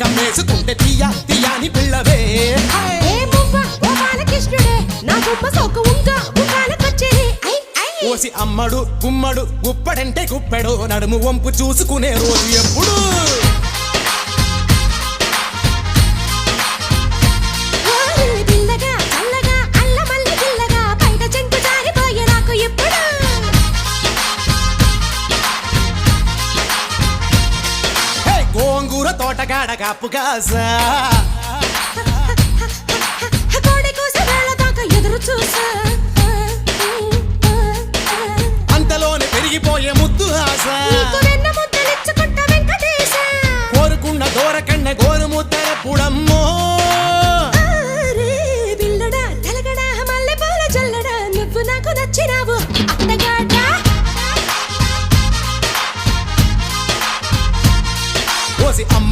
కమ్మేసుకుంటే తీయ తీయాని పిల్లవే. ఏ ఓ బాలకృష్ణుడే నా బొమ్మ సోకు ఉంక ఓసి అమ్మడు గుమ్మడు గుప్పడంటే గుప్పెడు. నడుము వంపు చూసుకునే రోజు ఎప్పుడు? ఓ కాపు కాసా అంతలోనే పెరిగిపోయే ముద్దు ఆశ. కోరుకున్న దూరకన్న గోరు ముద్దర పుడమ్మో. నువ్వు నాకు నచ్చినావు. Cause I'm a